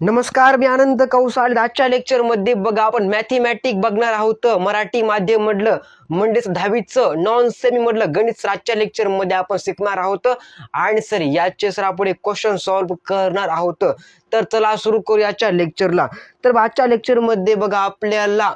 नमस्कार मी आनंद कौसाल. आजच्या लेक्चरमध्ये बघा आपण मॅथमॅटिक बघणार आहोत. मराठी माध्यम मधलं म्हणजेच दहावीचं नॉन सेमी मधलं गणित आजच्या लेक्चरमध्ये आपण शिकणार आहोत. आणि सर याचे सर आपण एक क्वेश्चन सॉल्व्ह करणार आहोत. तर चला सुरू करू याच्या लेक्चरला तर आजच्या लेक्चरमध्ये बघा आपल्याला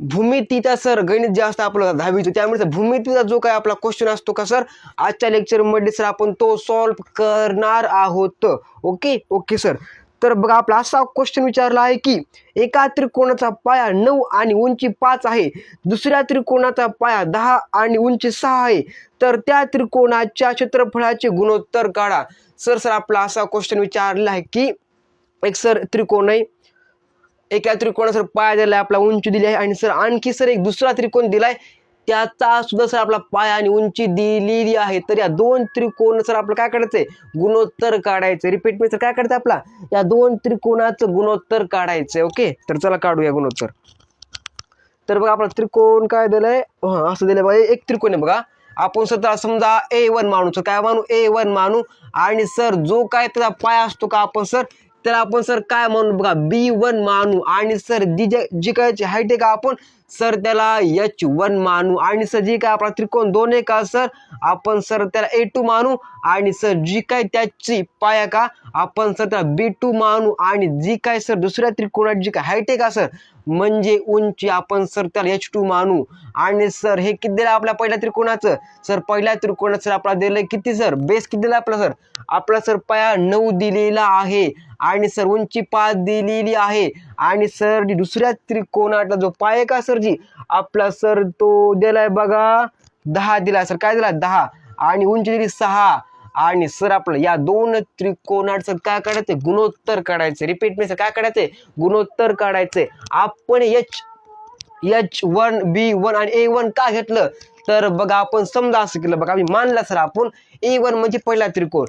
भूमितीचा सर गणित जे असतं आपलं दहावीचं त्यामुळे भूमितीचा जो काय आपला क्वेश्चन असतो का सर आजच्या लेक्चरमध्ये सर आपण तो सॉल्व्ह करणार आहोत. ओके ओके सर तर बघा आपला असा क्वेश्चन विचारला आहे की एका त्रिकोणाचा पाया नऊ आणि उंची पाच आहे. दुसऱ्या त्रिकोणाचा पाया दहा आणि उंची सहा आहे. तर त्या त्रिकोणाच्या क्षेत्रफळाचे गुणोत्तर काढा. सर सर आपला असा क्वेश्चन विचारला आहे की एक सर त्रिकोण आहे. एका त्रिकोणा सर पाया दिलाय आपला उंची दिली आहे आणि सर आणखी सर एक दुसरा त्रिकोण दिला आहे त्याचा सुद्धा सर आपला पाय आणि उंची दिलेली आहे. तर या दोन त्रिकोण सर आपलं काय करायचंय गुणोत्तर काढायचं रिपीट मी सर काय काढायचं आपला? या दोन त्रिकोणाचं गुणोत्तर काढायचंय ओके? तर चला काढूया गुणोत्तर. तर बघा आपला त्रिकोण काय दिलंय? हा असं दिलंय बघा. एक त्रिकोण आहे बघा. आपण सर समजा ए वन मानू सर. काय मानू? ए वन मानू. आणि सर जो काय त्याचा पाय असतो का आपण सर? त्याला आपण सर काय म्हणू? बघा बी वन मानू. आणि सर जी जी काय हाईट आहे का आपण सर त्याला एच वन मानू आणि सर जी काय आपला त्रिकोण दोन आहे का सर? आपण सर त्याला ए टू मानू आणि सर जी काय त्याची पाया का आपण सर त्याला बी टू मानू आणि जी काय सर दुसऱ्या त्रिकोणात जी काय हाईट आहे का सर? म्हणजे उंची आपण सर त्याला एच टू मानू. आणि सर हे किती दिलं आपल्या पहिल्या त्रिकोणाचं? सर पहिल्या त्रिकोणाचं सर आपला दिलं किती सर? बेस किती दिला आपला सर? आपला सर पाया नऊ दिलेला आहे आणि सर उंची पाच दिलेली आहे. आणि सर जी दुसऱ्या त्रिकोणातला जो पाय आहे का सर जी आपला सर तो दिलाय बघा दहा दिला सर. काय दिला दहा. आणि उंची दिली सहा. आणि सर आपलं या दोन त्रिकोणाचं काय काढायचं गुणोत्तर काढायचं रिपीट मी सर काय काढायचंय? गुणोत्तर काढायचंय. आपण H H one B one आणि ए वन का घेतलं? तर बघा आपण समजा असं केलं बघा. आम्ही मानला सर आपण ए वन म्हणजे पहिला त्रिकोण.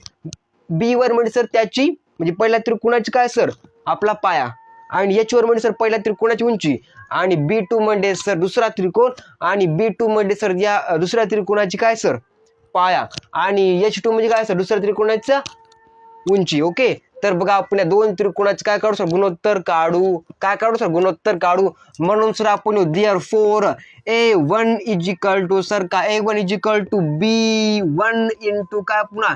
बी वन म्हणजे सर त्याची म्हणजे पहिल्या त्रिकोणाची काय सर? आपला पाया. आणि एच वर म्हणजे सर पहिल्या त्रिकोणाची उंची. आणि बी टू म्हणजे सर दुसरा त्रिकोण. आणि बी टू म्हणजे सर या दुसऱ्या त्रिकोणाची काय सर? पाया. आणि एच टू म्हणजे काय सर? दुसऱ्या त्रिकोणाचा उंची ओके? तर बघा आपण या दोन त्रिकोणाचे काय काढू सर? गुणोत्तर काढू. काय काढू सर? गुणोत्तर काढू. म्हणून सर आपण therefore. A one is equal to sir का? A one is equal to B one into काय पुन्हा?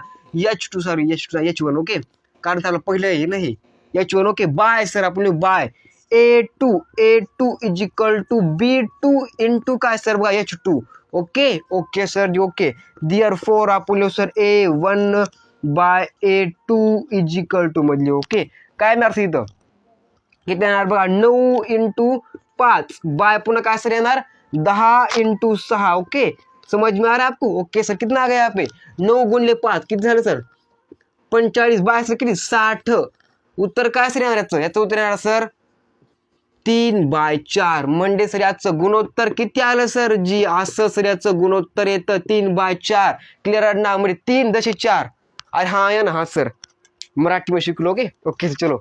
H two sorry H two H one okay? कारण त्याला पहिलं हे नाही. H one okay by sir आपण by A two A two is equal to B two into का sir बघा H two okay okay sir ji okay therefore आपण लिहू sir A one by A two is equal to मधली okay काय येणार इथं किती येणार बघा नऊ इंटू पाच बाय पुन्हा काय सर येणार दहा इंटू सहा ओके समझ में आ रहा है आपको? ओके सर कितना आ गया यहाँ पे? नऊ गुणले पाच। किती झालं सर पंचेचाळीस बाय सर किती साठ। उत्तर काय सर येणार याचं याचं उत्तर येणार सर? तीन बाय चार. म्हणजे सर याचं गुणोत्तर किती आलं सर? जी असं सर याचं गुणोत्तर येतं. तीन बाय चार. क्लिअर ना म्हणजे तीन दशे चार. अरे हा या ना हा सर. मराठी में शिकलोगे ओके चलो.